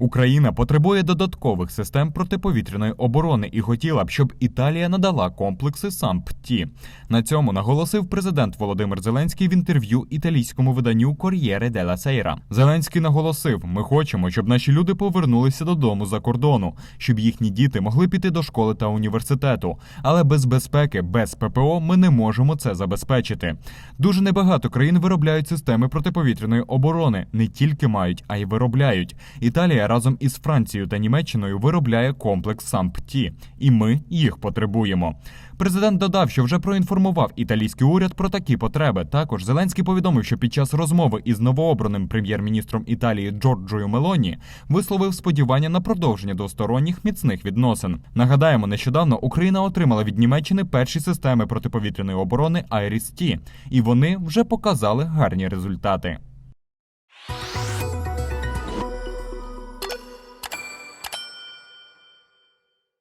Україна потребує додаткових систем протиповітряної оборони і хотіла б, щоб Італія надала комплекси САМП-Ті. На цьому наголосив президент Володимир Зеленський в інтерв'ю італійському виданню Кор'єре Дела Сейра. Зеленський наголосив: ми хочемо, щоб наші люди повернулися додому за кордону, щоб їхні діти могли піти до школи та університету. Але без безпеки, без ППО ми не можемо це забезпечити. Дуже небагато країн виробляють системи протиповітряної оборони, не тільки мають, а й виробляють. Італія разом із Францією та Німеччиною виробляє комплекс САМП-Ті, і ми їх потребуємо. Президент додав, що вже проінформував італійський уряд про такі потреби. Також Зеленський повідомив, що під час розмови із новообраним прем'єр-міністром Італії Джорджою Мелоні висловив сподівання на продовження двосторонніх міцних відносин. Нагадаємо, нещодавно Україна отримала від Німеччини перші системи протиповітряної оборони Айріс-Ті, і вони вже показали гарні результати.